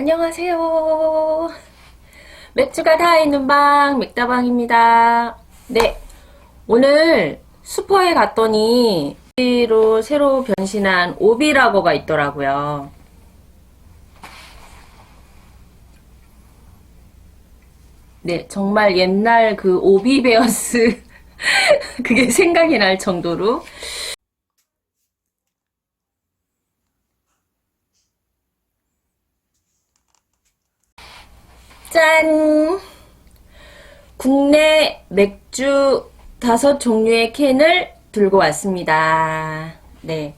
안녕하세요. 맥주가 다 있는 방, 맥다방입니다. 네. 오늘 슈퍼에 갔더니, 로 새로 변신한 오비라거가 있더라고요. 네, 정말 옛날 그 오비베어스, 그게 생각이 날 정도로. 짠! 국내 맥주 다섯 종류의 캔을 들고 왔습니다. 네.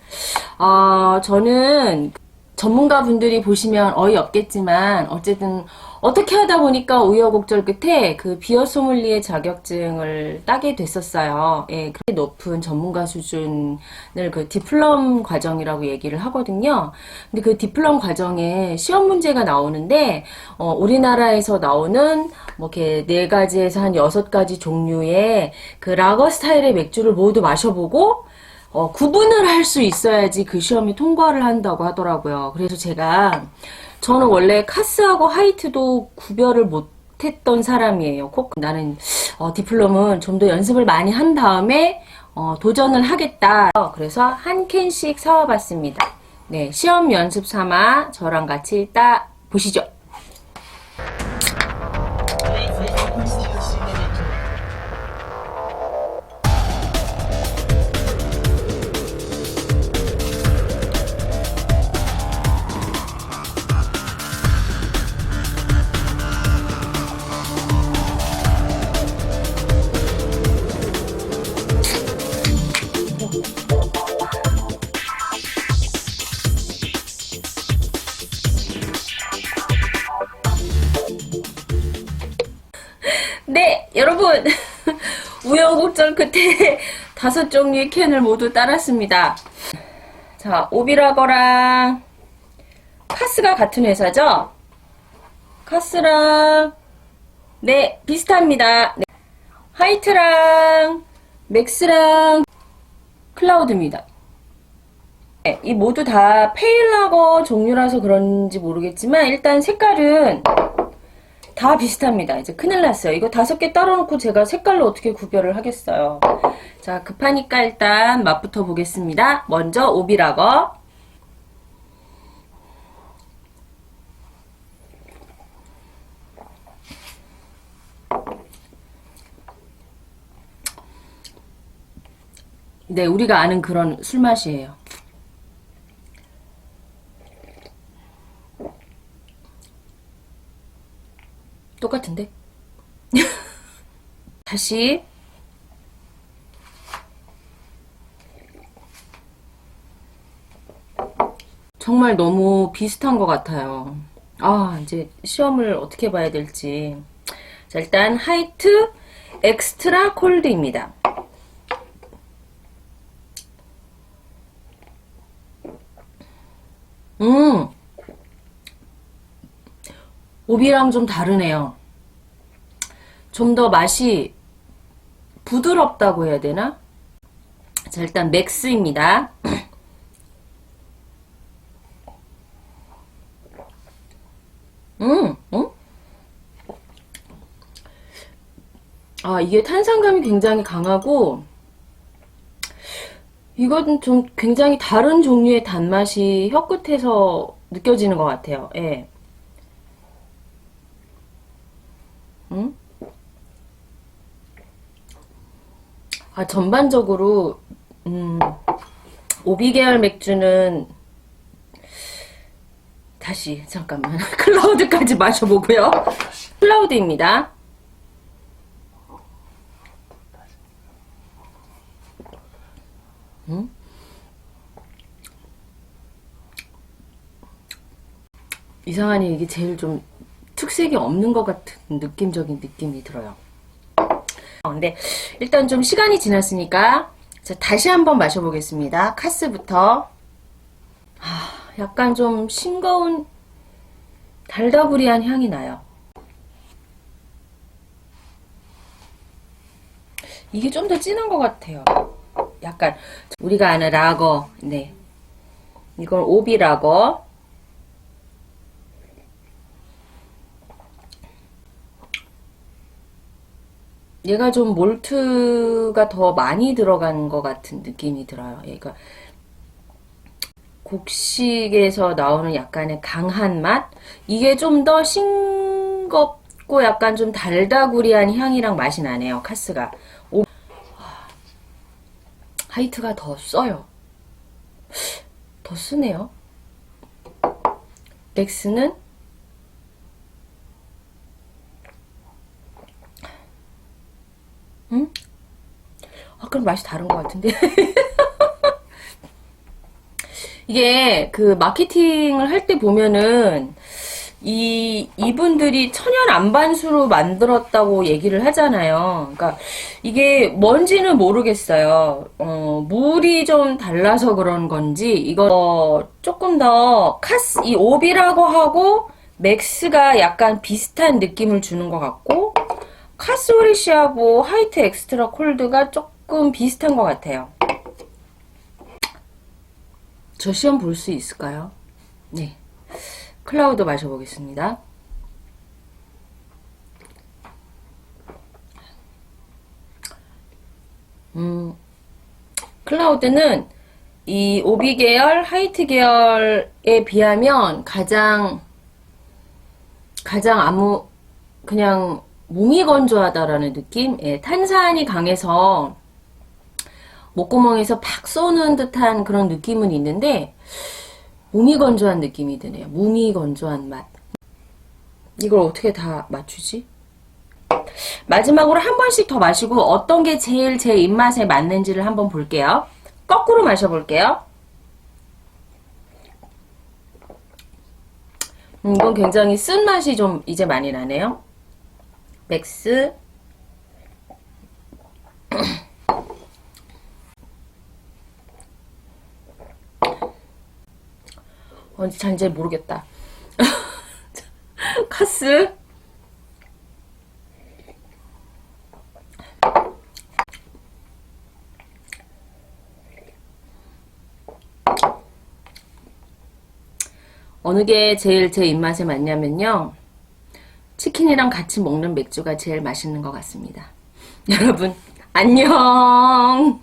어, 저는 전문가 분들이 보시면 어이없겠지만, 어쨌든, 어떻게 하다 보니까 우여곡절 끝에 그 비어 소믈리에 자격증을 따게 됐었어요. 예, 그렇게 높은 전문가 수준을 그 디플럼 과정이라고 얘기를 하거든요. 근데 그 디플럼 과정에 시험 문제가 나오는데, 어, 우리나라에서 나오는 뭐 이렇게 네 가지에서 한 여섯 가지 종류의 그 라거 스타일의 맥주를 모두 마셔보고, 어, 구분을 할 수 있어야지 그 시험이 통과를 한다고 하더라고요. 그래서 제가, 저는 원래 카스하고 하이트도 구별을 못 했던 사람이에요. 꼭 나는, 어, 디플롬은 좀 더 연습을 많이 한 다음에, 어, 도전을 하겠다. 그래서 한 캔씩 사와봤습니다. 네, 시험 연습 삼아 저랑 같이 따 보시죠. 여러분. 우여곡절 끝에 다섯 종류의 캔을 모두 따랐습니다. 자, 오비라거랑 카스가 같은 회사죠? 카스랑 네, 비슷합니다. 네. 하이트랑 맥스랑 클라우드입니다. 네, 이 모두 다 페일라거 종류라서 그런지 모르겠지만 일단 색깔은 다 비슷합니다. 이제 큰일 났어요. 이거 다섯 개 따로 놓고 제가 색깔로 어떻게 구별을 하겠어요. 자, 급하니까 일단 맛부터 보겠습니다. 먼저 오비라거. 네, 우리가 아는 그런 술 맛이에요. 똑같은데? 다시 정말 너무 비슷한 것 같아요. 아, 이제 시험을 어떻게 봐야 될지. 자, 일단 하이트 엑스트라 콜드입니다. 음, 오비랑 좀 다르네요. 좀 더 맛이 부드럽다고 해야 되나? 자, 일단 맥스입니다. 음, 음? 아, 이게 탄산감이 굉장히 강하고, 이건 좀 굉장히 다른 종류의 단맛이 혀 끝에서 느껴지는 것 같아요. 예. 음? 아, 전반적으로, 음, 오비 계열 맥주는, 다시, 잠깐만. 클라우드까지 마셔보고요. 클라우드입니다. 음? 이상하니 이게 제일 좀 특색이 없는 것 같은 느낌적인 느낌이 들어요. 어, 근데 일단 좀 시간이 지났으니까 자, 다시 한번 마셔보겠습니다. 카스부터. 아, 약간 좀 싱거운 달다구리한 향이 나요. 이게 좀 더 진한 것 같아요. 약간 우리가 아는 라거, 네. 이건 오비 라거. 얘가 좀 몰트가 더 많이 들어간 것 같은 느낌이 들어요. 얘가 곡식에서 나오는 약간의 강한 맛? 이게 좀 더 싱겁고 약간 좀 달다구리한 향이랑 맛이 나네요, 카스가. 오- 하이트가 더 써요. 더 쓰네요. 맥스는 음? 아, 그럼 맛이 다른 것 같은데. 이게 그 마케팅을 할 때 보면은 이 이분들이 천연 안반수로 만들었다고 얘기를 하잖아요. 그러니까 이게 뭔지는 모르겠어요. 어, 물이 좀 달라서 그런 건지 이거 어, 조금 더 카스 이 오비라고 하고 맥스가 약간 비슷한 느낌을 주는 것 같고 카스오리시하고 하이트 엑스트라 콜드가 조금 비슷한 것 같아요. 저 시험 볼 수 있을까요? 네. 클라우드 마셔보겠습니다. 음, 클라우드는 이 오비 계열, 하이트 계열에 비하면 가장, 가장 아무, 그냥 몸이 건조하다라는 느낌? 예, 탄산이 강해서 목구멍에서 팍 쏘는 듯한 그런 느낌은 있는데, 몸이 건조한 느낌이 드네요. 몸이 건조한 맛. 이걸 어떻게 다 맞추지? 마지막으로 한 번씩 더 마시고 어떤 게 제일 제 입맛에 맞는지를 한번 볼게요. 거꾸로 마셔볼게요. 음, 이건 굉장히 쓴 맛이 좀 이제 많이 나네요. 맥스. 어, 잘 이제 모르겠다. 카스. 어느 게 제일 제 입맛에 맞냐면요. 치킨이랑 같이 먹는 맥주가 제일 맛있는 것 같습니다. 여러분, 안녕!